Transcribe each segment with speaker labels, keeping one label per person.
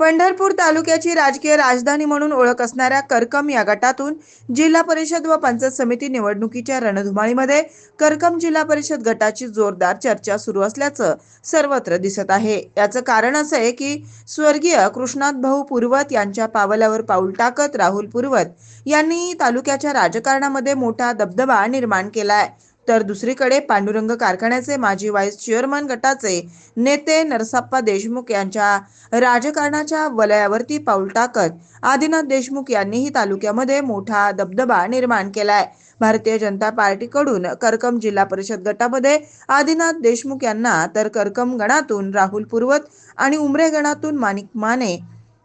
Speaker 1: पंढरपूर तालुक्याची राजकीय राजधानी म्हणून ओळख असणाऱ्या करकम या गटातून जिल्हा परिषद व पंचायत समिती निवडणुकीच्या रणधुमाळीमध्ये करकम जिल्हा परिषद गटाची जोरदार चर्चा सुरू असल्याचं सर्वत्र दिसत आहे. याचं कारण असं आहे की स्वर्गीय कृष्णात भाऊ पूर्वत यांच्या पावलावर पाऊल टाकत राहुल पूर्वत यांनी तालुक्याच्या राजकारणामध्ये मोठा दबदबा निर्माण केलाय. तर दुसरीकडे पांडुरंग कारखान्याचे माजी व्हाईस चेअरमन गटाचे नेते नरसाप्पा देशमुख यांच्या राजकारणाच्या वलयावरती पाऊल टाकत आदिनाथ देशमुख यांनीही तालुक्यामध्ये मोठा दबदबा निर्माण केलाय. भारतीय जनता पार्टीकडून करकम जिल्हा परिषद गटामध्ये आदिनाथ देशमुख यांना तर करकम गणातून राहुल पूर्वत आणि उमरे गणातून माणिक माने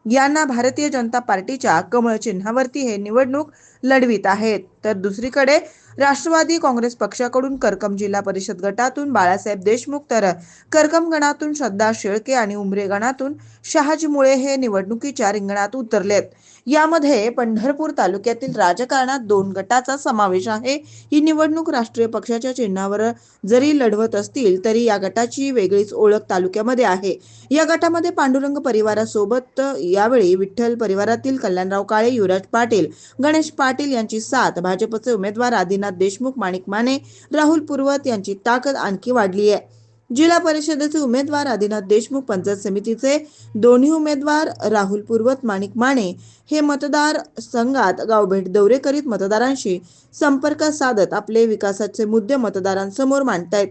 Speaker 1: यांना भारतीय जनता पार्टीच्या कमळ चिन्हावरती हे निवडणूक लढवित आहेत. तर दुसरीकडे राष्ट्रवादी काँग्रेस पक्षाकडून करकम जिल्हा परिषद गटातून बाळासाहेब देशमुख तर करकम गणातून श्रद्धा शेळके आणि उमरे गणातून शहाजी मुळे हे निवडणुकीच्या रिंगणात उतरलेत यामध्ये पंढरपूर तालुक्यातील राजकारणात दोन गटाचा समावेश आहे. ही निवडणूक राष्ट्रीय पक्षाच्या चिन्हावर जरी लढवत असतील तरी या गटाची वेगळीच ओळख तालुक्यामध्ये आहे. या गटामध्ये पांडुरंग परिवारासोबत यावेळी विठ्ठल परिवारातील कल्याणराव काळे युवराज पाटील गणेश पाटील यांची साथ भाजपचे उमेदवार आदिनाथ देशमुख माणिक माने राहुल पूर्वत यांची ताकद आणखी वाढली आहे. जिल्हा परिषदेचे उमेदवार आदिनाथ देशमुख पंचायत समितीचे दोन्ही उमेदवार राहुल पूर्वत माणिक माने हे मतदार संघात गावभेट दौरे करीत मतदारांशी संपर्क साधत आपले विकासाचे मुद्दे मतदारांसमोर मांडतायत.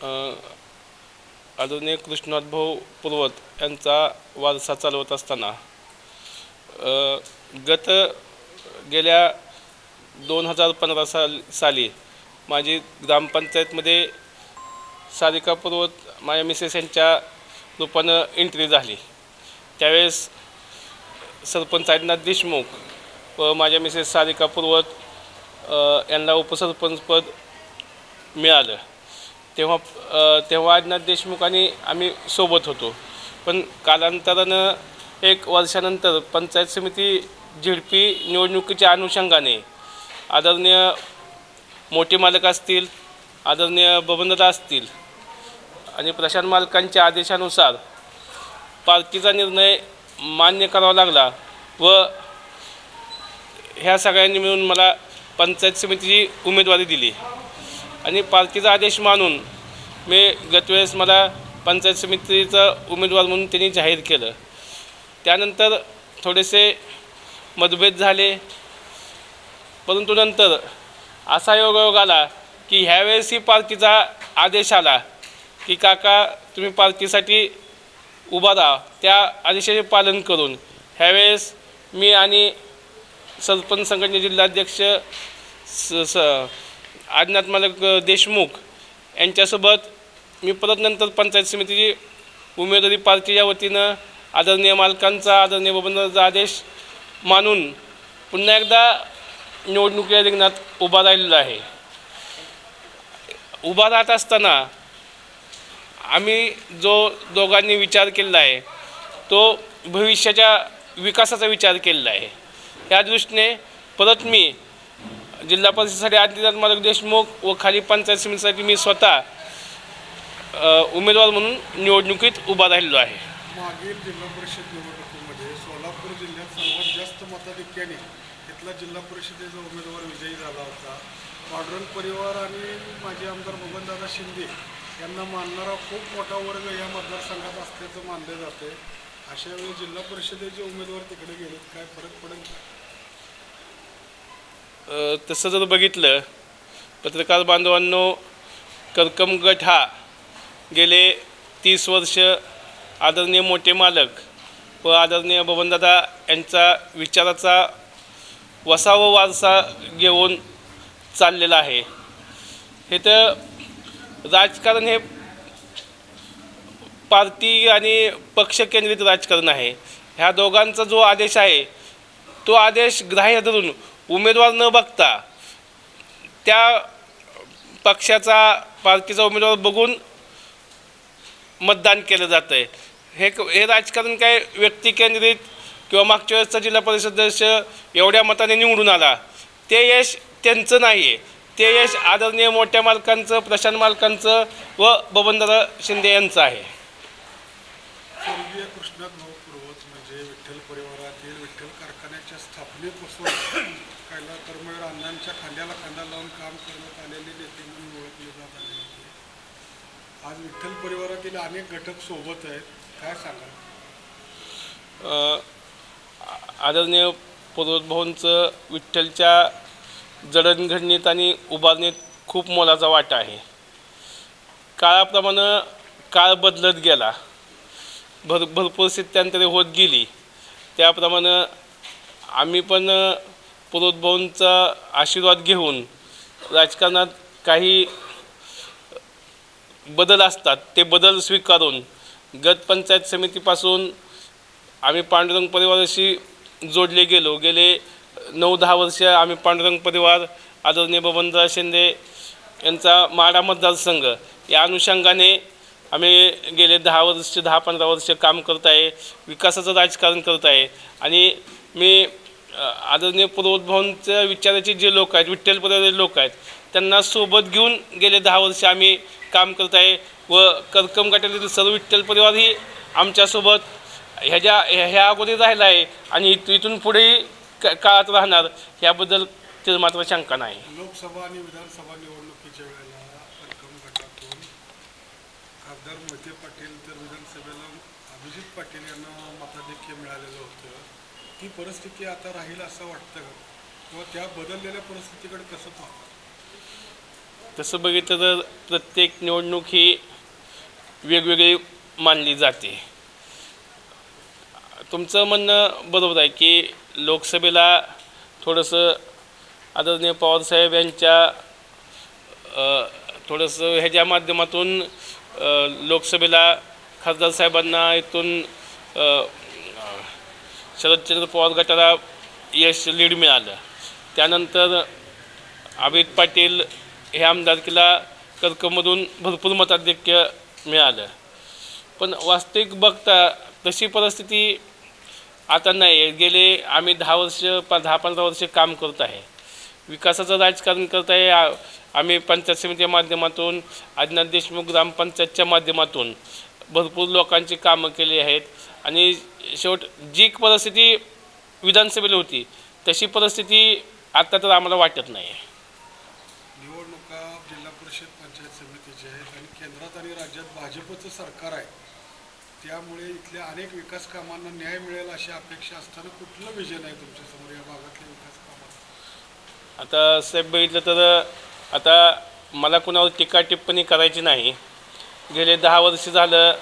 Speaker 2: काय सांगा
Speaker 3: आदरणीय भाऊ पूर्वत यांचा वारसा चालवत असताना गत गेल्या दोन हजार पंधरा साल साली माझी ग्रामपंचायतमध्ये सारिका पूर्वत माझ्या मिसेस यांच्या रूपानं एंट्री झाली. त्यावेळेस सरपंच आदिनाथ देशमुख व माझ्या मिसेस सारिका पूर्वत यांना उपसरपंचपद मिळालं. तेव्हा तेव्हा आदिनाथ देशमुख आणि आम्ही सोबत होतो. पण कालांतरानं एक वर्षानंतर पंचायत समिती झिडपी निवडणुकीच्या अनुषंगाने आदरणीय मोठे मालक असतील आदरणीय बबनदादा असतील आणि प्रशांत मालकांच्या आदेशानुसार पार्टीचा निर्णय मान्य करावा लागला व ह्या सगळ्यांनी मिळून मला पंचायत समितीची उमेदवारी दिली. आणि पार्टीचा आदेश मानून मी गतवेळेस मला पंचायत समितीचा उमेदवार म्हणून त्यांनी जाहीर केलं. त्यानंतर थोडेसे मतभेद झाले. परंतु नंतर असा योगायोग आला की ह्यावेळेसही पार्टीचा आदेश आला की काका तुम्ही पार्टीसाठी उभा राहा. त्या आदेशाचे पालन करून ह्यावेळेस मी आणि सरपंच संघटने जिल्हाध्यक्ष स स आदिनाथ मालक देशमुख यांच्यासोबत मी परत नंतर पंचायत समितीची उमेदवारी पार्टीच्या वतीनं आदरणीय मालकांचा आदरणीय बबनचा आदेश मानून पुन्हा एकदा निवडणुकीच्या रिंगणात उभा राहिलेलो आहे. उभा राहत असताना आम्ही जो दोघांनी विचार केलेला आहे तो भविष्याच्या विकासाचा विचार केलेला आहे. या दृष्टीने परत मी जिल्हा परिषदेसाठी आदिनाथ माधव देशमुख व खाली पंचायत समितीसाठी मी स्वतः उमेदवार म्हणून निवडणुकीत उभा राहिलेलो आहे.
Speaker 4: मागील जिल्हा परिषद निवडणुकीमध्ये सोलापूर जिल्ह्यात सर्वात जास्त मताधिक्याने इथला जिल्हा परिषदेचा उमेदवार विजयी झाला होता. पांडुरंग परिवार आणि माजी आमदार बबनदादा शिंदे यांना मानणारा खूप मोठा वर्ग या मतदारसंघात असल्याचं मानले जाते अशा वेळी जिल्हा परिषदेचे उमेदवार तिकडे गेलेत काय फरक पडेल
Speaker 3: तसं जर बघितलं पत्रकार बांधवांनो करकम गट हा गेले तीस वर्ष आदरणीय मोठे मालक व आदरणीय बबनदादा यांचा विचाराचा वसा व वारसा घेऊन चाललेला आहे. हे तर राजकारण हे पार्टी आणि पक्ष केंद्रित राजकारण आहे. ह्या दोघांचा जो आदेश आहे तो आदेश ग्राह्य धरून उमेदवार न बघता त्या पक्षाचा पार्टीचा उमेदवार बघून मतदान केलं जातं आहे हे क- हे राजकारण काय व्यक्तिकेंद्रित किंवा मागच्या वेळेसचा जिल्हा परिषद सदस्य एवढ्या मताने निवडून आला. ते यश त्यांचं नाही आहे ते यश आदरणीय मोठ्या मालकांचं प्रशांत मालकांचं व बबनदादा शिंदे यांचं आहे
Speaker 4: स्वर्गीय कृष्णात भाऊ पूर्वज म्हणजे विठ्ठल परिवारातील विठ्ठल कारखान्याच्या स्थापनेपासून कायला तरमळ अण्णांच्या खांद्याला खांदा लावून काम करण्यात आलेले नेते म्हणून ओळखले जात आले होते आज विठ्ठल परिवारातील अनेक घटक सोबत आहेत काय
Speaker 3: सांगा आदरणीय पर्वतभाऊंचं विठ्ठलच्या जडणघडणीत आणि उभारणीत खूप मोलाचा वाटा आहे. काळाप्रमाणे काळ बदलत गेला. भर भरपूर स्थित्यांतरे होत गेली. त्याप्रमाणे आम्ही पण पर्वतभाऊंचा आशीर्वाद घेऊन राजकारणात काही बदल असतात ते बदल स्वीकारून गत पंचायत समितीपासून आम्ही पांडुरंग परिवाराशी जोडले गेलो. गेले नऊ दहा वर्ष आम्ही पांडुरंग परिवार आदरणीय बबनराव शिंदे यांचा माडा मतदारसंघ या अनुषंगाने आम्ही गेले दहा वर्ष दहा पंधरा वर्ष काम करत आहे विकासाचं राजकारण करत आहे. आणि मी आदरणीय पूर्वोद्भवांच्या विचाराचे जे लोक आहेत विठ्ठल परिवाराचे लोक आहेत त्यांना सोबत घेऊन गेले दहा वर्ष आम्ही काम करत आहे व करकम गटातील सर्व विठ्ठल परिवारही आमच्यासोबत ह्याच्या ह्या अगोदर राहिला आहे आणि इथ- इथून पुढेही काळात राहणार याबद्दल ते मात्र शंका नाही.
Speaker 4: लोकसभा आणि विधानसभा निवडणुकीच्या वेळेला रक्कम गटातून खासदार मोहिते पाटील तर विधानसभेला अभिजित पाटील यांना मताधिक्य मिळालेलं होतं. ती परिस्थिती आता राहील असं वाटतं का? किंवा त्या बदललेल्या परिस्थितीकडे कसं पाहता?
Speaker 3: तसं बघितलं तर प्रत्येक निवडणूक ही वेगवेगळी मानली जाते. तुमचं म्हणणं बरोबर आहे की लोकसभेला थोडंसं आदरणीय पवारसाहेब यांच्या थोडंसं ह्याच्या माध्यमातून लोकसभेला खासदार साहेबांना इथून शरदचंद्र पवार गटाला यश लीड मिळालं. त्यानंतर अमित पाटील हे आमदारकीला कर्कमधून भरपूर मताधिक्य मिळालं. पण वास्तविक बघता तशी परिस्थिती आता नाही. आहे गेले आम्ही दहा वर्ष प दहा पंधरा वर्ष काम करत आहे. विकासाचं राजकारण करत आहे. आम्ही पंचायत समितीच्या माध्यमातून आदिनाथ देशमुख ग्रामपंचायतच्या माध्यमातून भरपूर लोकांची कामं केली आहेत. आणि शेवट जी परिस्थिती विधानसभेला होती तशी परिस्थिती आत्ता तर आम्हाला वाटत नाही. आहे
Speaker 4: निवडणुका जिल्हा परिषद पंचायत समितीचे आहेत आणि केंद्रात आणि राज्यात भाजपचं सरकार आहे. त्यामुळे इथल्या अनेक विकास कामांना न्याय मिळेल अशी अपेक्षा असताना कुठलं विजन आहे तुमच्यासमोर या भागातल्या विकास कामात
Speaker 3: आता साहेब बघितलं तर आता मला कुणावर टीका टिप्पणी करायची नाही. गेले दहा वर्ष झालं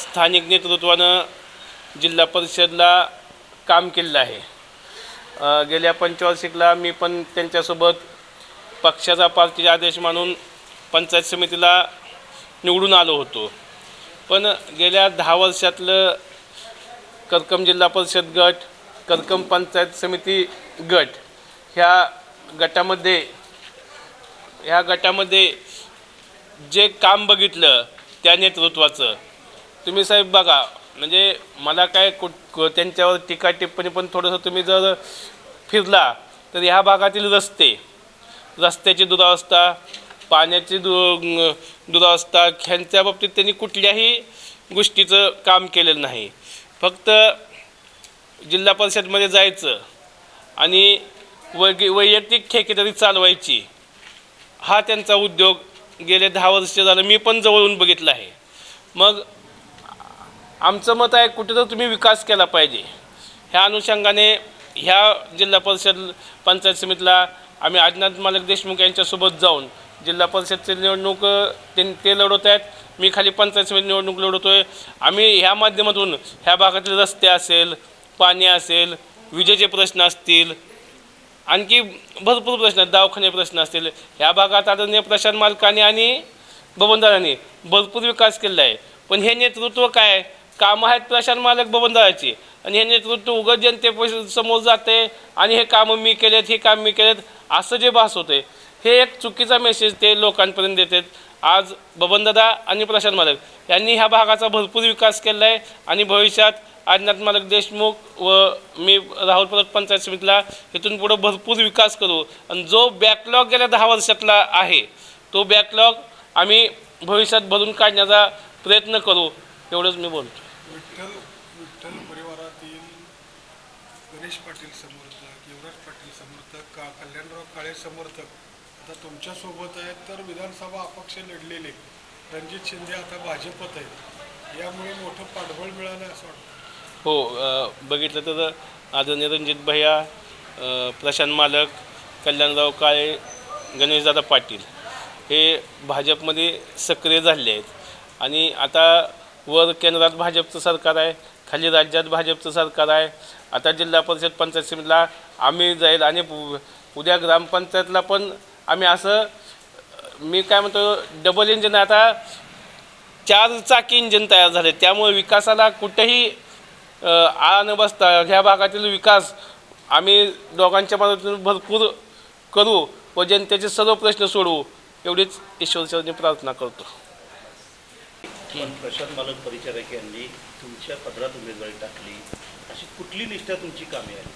Speaker 3: स्थानिक नेतृत्वानं जिल्हा परिषदला काम केलेलं आहे. गेल्या पंचवार्षिकला मी पण त्यांच्यासोबत पक्षाचा पार्टीचा आदेश मानून पंचायत समितीला निवडून आलो होतो. पण गेल्या दहा वर्षातलं करकम जिल्हा परिषद गट करकम पंचायत समिती गट ह्या गटामध्ये ह्या गटामध्ये जे काम बघितलं त्या नेतृत्वाचं. तुम्ही साहेब बघा म्हणजे मला काय कुठ त्यांच्यावर टीका टिप्पणी पण थोडंसं तुम्ही जर फिरला तर ह्या भागातील रस्ते रस्त्याची दुरावस्था पाण्याची दु दुरावस्था ह्यांच्या बाबतीत त्यांनी कुठल्याही गोष्टीचं काम केलेलं नाही. फक्त जिल्हा परिषदमध्ये जायचं आणि वैग वैयक्तिक ठेकेदारी चालवायची हा त्यांचा उद्योग गेले दहा वर्ष झालं मी पण जवळून बघितलं आहे. मग आमचं मत आहे कुठे तर तुम्ही विकास केला पाहिजे. ह्या अनुषंगाने ह्या जिल्हा परिषद पंचायत समितीला आम्ही आदिनाथ मालक देशमुख यांच्यासोबत जाऊन जिल्हा परिषदचे निवडणूक ते ते लढवत आहेत. मी खाली पंचायत समिती निवडणूक लढवतो आहे आम्ही ह्या माध्यमातून ह्या भागातील रस्ते असेल पाणी असेल विजेचे प्रश्न असतील आणखी भरपूर प्रश्न आहेत दवाखाने प्रश्न असतील. ह्या भागात आदरणीय प्रशांत मालकाने आणि बबनदारांनी भरपूर विकास केलेला आहे. पण हे नेतृत्व काय? आहे? कामं आहेत प्रशांत मालक बबनदाराची. आणि हे नेतृत्व उगत जनते समोर जाते आणि हे कामं मी केलेत हे काम मी केलेत असं जे भास होते हे एक चुकीचा मेसेज ते लोकांपर्यंत देतात आज बबनदादा आणि प्रशांत मालक यांनी ह्या भागाचा भरपूर विकास केला आहे आणि भविष्यात आदिनाथ मालक देशमुख व मी राहुल परत पंचायत समितीला इथून पुढं भरपूर विकास करू. आणि जो बॅकलॉग गेल्या दहा वर्षातला आहे तो बॅकलॉग आम्ही भविष्यात भरून काढण्याचा प्रयत्न करू. एवढंच मी बोलतो.
Speaker 4: विठ्ठल विठ्ठल परिवारातील गणेश पाटील समर्थक युवराज पाटील समर्थक का कल्याणराव काळे समर्थक? आता तुमच्यासोबत आहेत तर विधानसभा अपक्ष लढलेले रणजित शिंदे आता भाजपत आहेत. यामुळे मोठं पाठबळ मिळालं असं वाटतं.
Speaker 3: हो बघितलं तर आदरणीय रणजित भैया प्रशांत मालक कल्याणराव काळे गणेशदादा पाटील हे भाजपमध्ये सक्रिय झाले आहेत. आणि आता वर केंद्रात भाजपचं सरकार आहे खाली राज्यात भाजपचं सरकार आहे. आता जिल्हा परिषद पंचायत समितीला आम्ही जाईल आणि पु- उद्या ग्रामपंचायतला पण आम्ही असं मी काय म्हणतो डबल इंजिन आता चार चाकी इंजिन तयार झाले. त्यामुळे विकासाला कुठेही आळा न बसता ह्या भागातील विकास आम्ही दोघांच्या मदतीने भरपूर करू व जनतेचे सर्व प्रश्न सोडवू एवढीच ईश्वरचरणी प्रार्थना करतो.
Speaker 2: प्रशांत मालक परिचारक यांनी तुमच्या पदरात उमेदवारी टाकली. अशी कुठली निष्ठा तुमची कामे आली?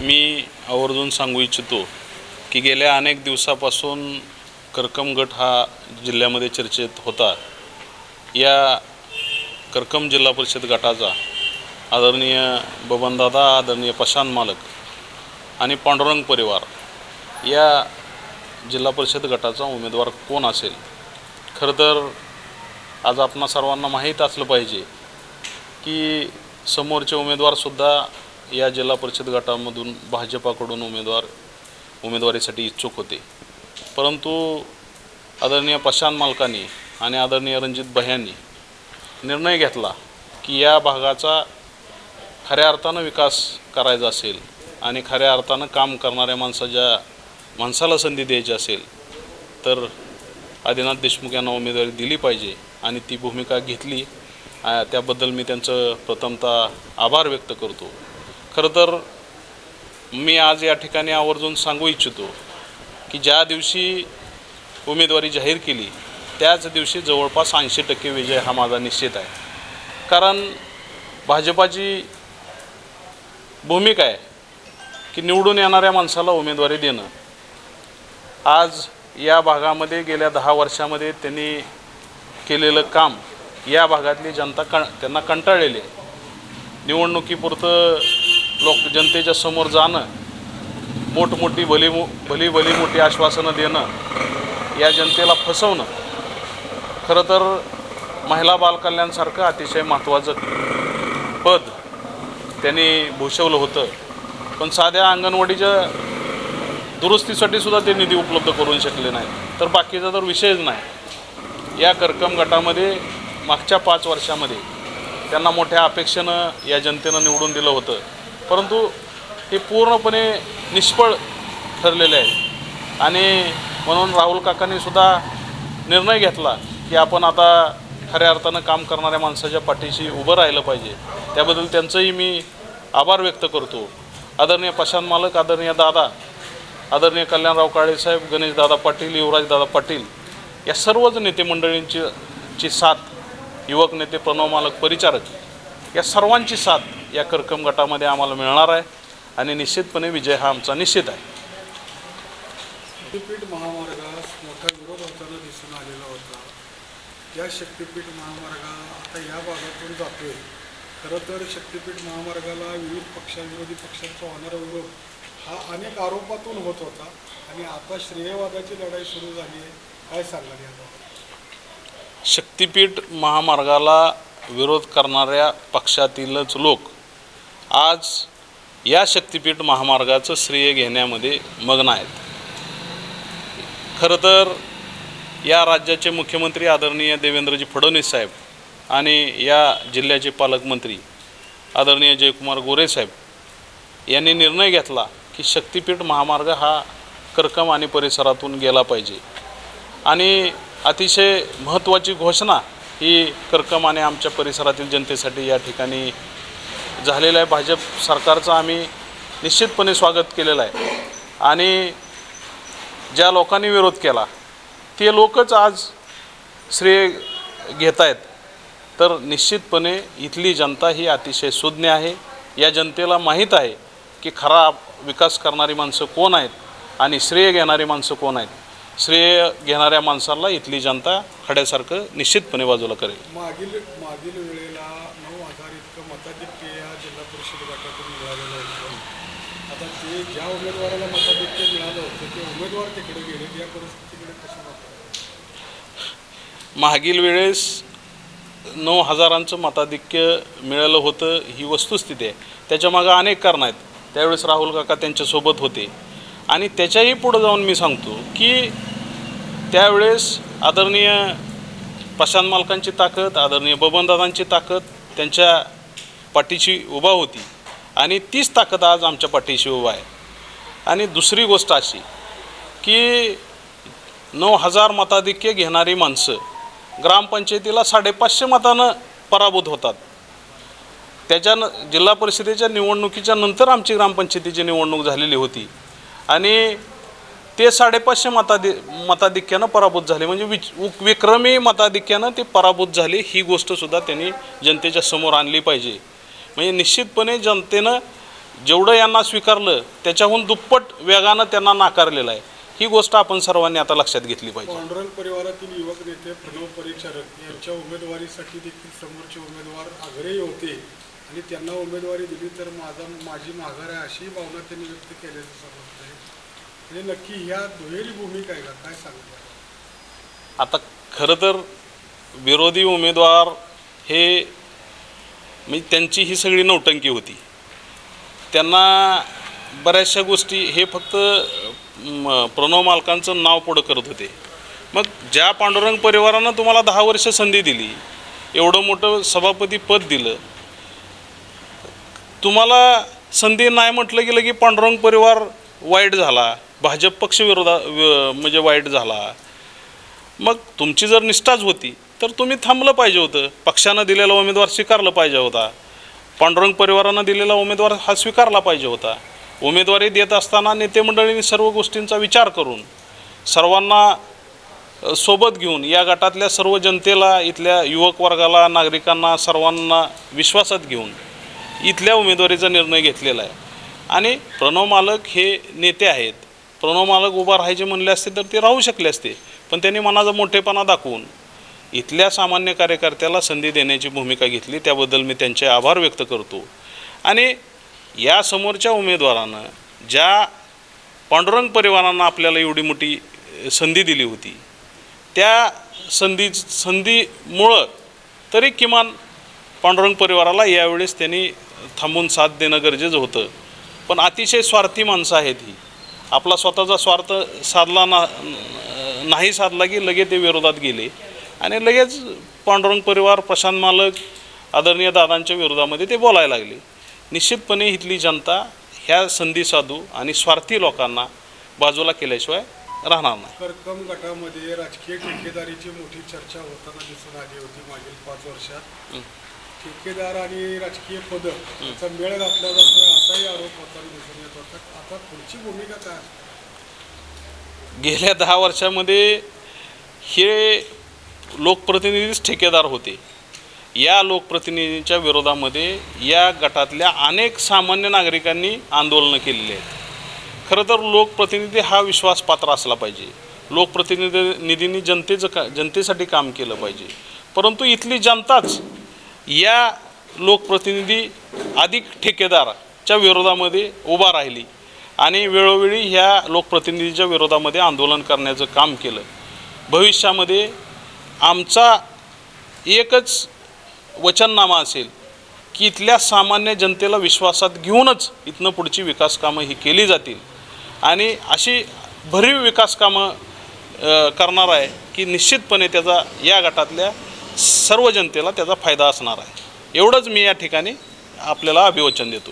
Speaker 5: मी आवर्जून सांगू इच्छितो की गेल्या अनेक दिवसापासून करकम गट हा जिल्ह्यामध्ये चर्चेत होता. या करकम जिल्हा परिषद गटाचा आदरणीय बबनदादा आदरणीय प्रशांत मालक आणि पांडुरंग परिवार या जिल्हा परिषद गटाचा उमेदवार कोण असेल? खरं तर आज आपणा सर्वांना माहीत असलं पाहिजे की समोरचे उमेदवारसुद्धा या जिल्हा परिषद गटामधून भाजपाकडून उमेदवार उमेदवारीसाठी इच्छुक होते. परंतु आदरणीय प्रशांत मालकांनी आणि आदरणीय रणजित भयांनी निर्णय घेतला की या भागाचा खऱ्या अर्थानं विकास करायचा असेल आणि खऱ्या अर्थानं काम करणाऱ्या माणसाच्या माणसाला संधी द्यायची असेल तर आदिनाथ देशमुख यांना उमेदवारी दिली पाहिजे आणि ती भूमिका घेतली. त्याबद्दल मी त्यांचं प्रथमतः आभार व्यक्त करतो. खरं तर मी आज या ठिकाणी आवर्जून सांगू इच्छितो की ज्या दिवशी उमेदवारी जाहीर केली त्याच दिवशी जवळपास ऐंशी टक्के विजय हा माझा निश्चित आहे. कारण भाजपाची भूमिका आहे की निवडून येणाऱ्या माणसाला उमेदवारी देणं. आज या भागामध्ये गेल्या दहा वर्षामध्ये त्यांनी केलेलं काम या भागातली जनता कं त्यांना कंटाळलेली आहे. निवडणुकीपुरतं लोक जनतेच्या समोर जाणं मोठमोठी भली मो भली भली मोठी आश्वासनं देणं या जनतेला फसवणं खरं तर महिला बालकल्याणसारखं अतिशय महत्त्वाचं पद त्यांनी भूषवलं होतं. पण साध्या अंगणवाडीच्या दुरुस्तीसाठी सुद्धा ते निधी उपलब्ध करून शकले नाही तर बाकीचा तर विषयच नाही. या करकम गटामध्ये मागच्या पाच वर्षामध्ये त्यांना मोठ्या अपेक्षेनं या जनतेनं निवडून दिलं होतं. परंतु हे पूर्णपणे निष्फळ ठरलेले आहे. आणि म्हणून राहुल काकांनी सुद्धा निर्णय घेतला की आपण आता खऱ्या अर्थानं काम करणाऱ्या माणसाच्या पाठीशी उभं राहिलं पाहिजे. त्याबद्दल त्यांचंही मी आभार व्यक्त करतो. आदरणीय प्रशांत मालक आदरणीय दादा आदरणीय कल्याणराव काळेसाहेब गणेशदादा पाटील युवराजदादा पाटील या सर्वच नेते मंडळींची ची साथ युवक नेते प्रणव मालक परिचारक या सर्वांची साथ या करकम गटामध्ये आम्हाला मिळणार आहे आणि निश्चितपणे विजय हा आमचा निश्चित आहे.
Speaker 4: शक्तीपीठ महामार्गास मोठा विरोध होताना दिसून आलेला होता. या शक्तीपीठ महामार्ग आता या भागातून जातोय. खरं तर शक्तीपीठ महामार्गाला विविध पक्ष विरोधी पक्षांचा होणारा विरोध हा अनेक आरोपातून होत होता. आणि आता श्रेयवादाची लढाई सुरू झाली आहे. काय सांगाल याबाबत?
Speaker 5: शक्तिपीठ महामार्गाला विरोध करणाऱ्या पक्षातीलच लोक आज या शक्तिपीठ महामार्गाचं श्रेय घेण्यामध्ये मग्न आहेत. खरं तर या राज्याचे मुख्यमंत्री आदरणीय देवेंद्रजी फडणवीस साहेब आणि या जिल्ह्याचे पालकमंत्री आदरणीय जयकुमार गोरे साहेब यांनी निर्णय घेतला की शक्तिपीठ महामार्ग हा करकम आणि परिसरातून गेला पाहिजे. आणि अतिशय महत्त्वाची घोषणा ही करकम आणि आमच्या परिसरातील जनतेसाठी या ठिकाणी झालेलं आहे. भाजप सरकारचं आम्ही निश्चितपणे स्वागत केलेलं आहे. आणि ज्या लोकांनी विरोध केला ते लोकच आज श्रेय घेत आहेत तर निश्चितपणे इथली जनता ही अतिशय सुज्ञ आहे. या जनतेला माहीत आहे की खरा विकास करणारी माणसं कोण आहेत आणि श्रेय घेणारी माणसं कोण आहेत. श्रेय घेणाऱ्या माणसाला इथली जनता खड्यासारखं निश्चितपणे बाजूला करेल.
Speaker 4: मागील मागील वेळेला नऊ हजार इतकं मताधिक्य या जिल्हा परिषद गटातून मिळालेलं होतं म्हणजे ज्या उमेदवाराला मताधिक्य मिळालं होतं ते उमेदवार तिकडे गेले. या परिस्थितीकडे कसं
Speaker 5: मागील वेळेस नऊ हजारांचं मताधिक्य मिळालं होतं ही वस्तुस्थिती आहे. त्याच्यामागं अनेक कारणं आहेत. त्यावेळेस राहुल काका त्यांच्यासोबत होते. आणि त्याच्याही पुढं जाऊन मी सांगतो की त्यावेळेस आदरणीय प्रशांत मालकांची ताकद आदरणीय बबनदादांची ताकद त्यांच्या पाठीशी उभा होती. आणि तीच ताकद आज आमच्या पाठीशी उभा आहे. आणि दुसरी गोष्ट अशी की नऊ हजार मताधिक्य घेणारी माणसं ग्रामपंचायतीला साडेपाचशे मतानं पराभूत होतात. त्याच्यानं जिल्हा परिषदेच्या निवडणुकीच्या नंतर आमची ग्रामपंचायतीची निवडणूक झालेली होती. आणि ते साडेपाचशे मताधि मताधिक्यानं पराभूत झाले. म्हणजे विच विक्रमी मताधिक्यानं ते पराभूत झाले. ही गोष्टसुद्धा त्यांनी जनतेच्या समोर आणली पाहिजे. म्हणजे निश्चितपणे जनतेनं जेवढं यांना स्वीकारलं त्याच्याहून दुप्पट वेगानं त्यांना नाकारलेलं आहे. ही गोष्ट आपण सर्वांनी आता लक्षात घेतली पाहिजे.
Speaker 4: पांडुरंग परिवारातील युवक नेते प्रणव परिचारक यांच्या उमेदवारीसाठी देखील समोरचे उमेदवार आग्रही होते आणि त्यांना उमेदवारी दिली तर माझा माझी माघार आहे अशी भावना त्यांनी व्यक्त केल्याचं समजत आहे. म्हणजे नक्की ह्या दुहेरी भूमिका आहे का? काय सांगता
Speaker 5: आता खरं तर विरोधी उमेदवार हे म्हणजे त्यांची ही सगळी नौटंकी होती. त्यांना बऱ्याचशा गोष्टी हे फक्त प्रणव मालकांचं नाव पुढं करत होते. मग ज्या पांडुरंग परिवारानं तुम्हाला दहा वर्ष संधी दिली एवढं मोठं सभापती पद दिलं तुम्हाला संधी नाही म्हटलं गेलं की पांडुरंग परिवार वाईट झाला भाजप पक्षविरोधा म्हणजे वाईट झाला. मग तुमची जर निष्ठाच होती तर तुम्ही थांबलं पाहिजे होतं. पक्षानं दिलेला उमेदवार स्वीकारला पाहिजे होता. पांडुरंग परिवारानं दिलेला उमेदवार हा स्वीकारला पाहिजे होता. उमेदवारी देत असताना नेते मंडळींनी सर्व गोष्टींचा विचार करून सर्वांना सोबत घेऊन या गटातल्या सर्व जनतेला इथल्या युवक वर्गाला नागरिकांना सर्वांना विश्वासात घेऊन इथल्या उमेदवारीचा निर्णय घेतलेला आहे. आणि प्रणव मालक हे नेते आहेत. प्रणव मालक उभा राहायचे म्हणले असते तर ते राहू शकले असते. पण त्यांनी मनाचा मोठेपणा दाखवून इथल्या सामान्य कार्यकर्त्याला संधी देण्याची भूमिका घेतली त्याबद्दल मी त्यांचे आभार व्यक्त करतो. आणि या समोरच्या उमेदवारानं ज्या पांडुरंग परिवारांना आपल्याला एवढी मोठी संधी दिली होती त्या संधी संधीमुळं तरी किमान पांडुरंग परिवाराला यावेळेस त्यांनी थांबून साथ देणं गरजेचं होतं. पण अतिशय स्वार्थी माणसं आहेत ही. आपला स्वतःचा स्वार्थ साधला ना नाही साधला की लगेच ते विरोधात गेले. आणि लगेच पांडुरंग परिवार प्रशांत मालक आदरणीय दादांच्या विरोधामध्ये ते बोलायला लागले. निश्चितपणे इथली जनता ह्या संधी साधू आणि स्वार्थी लोकांना बाजूला केल्याशिवाय राहणार नाही.
Speaker 4: करकम गटामध्ये राजकीय ठेकेदारीची मोठी चर्चा होताना दिसून आली होती मागील पाच वर्षात. ठेकेदार आणि राजकीय पद याचा मेळ घातला जातोय असाही आरोप होताना दिसून येत होता. आता पुढची भूमिका काय?
Speaker 5: गेल्या दहा वर्षामध्ये हे लोकप्रतिनिधीच ठेकेदार होते. या लोकप्रतिनिधींच्या विरोधामध्ये या गटातल्या अनेक सामान्य नागरिकांनी आंदोलनं केलेली आहेत. खरं तर लोकप्रतिनिधी हा विश्वासपात्र असला पाहिजे. लोकप्रतिनिधी निधींनी जनतेचं का जनतेसाठी काम केलं पाहिजे. परंतु इथली जनताच या लोकप्रतिनिधी अधिक ठेकेदारच्या विरोधामध्ये उभा राहिली आणि वेळोवेळी ह्या लोकप्रतिनिधीच्या विरोधामध्ये आंदोलन करण्याचं काम केलं. भविष्यामध्ये आमचा एकच वचननामा असेल की इथल्या सामान्य जनतेला विश्वासात घेऊनच इथनं पुढची विकास कामं ही केली जातील. आणि अशी भरीव विकास कामं करणार आहे की निश्चितपणे त्याचा या गटातल्या सर्व जनतेला त्याचा फायदा असणार आहे. एवढंच मी या ठिकाणी आपल्याला अभिवचन देतो.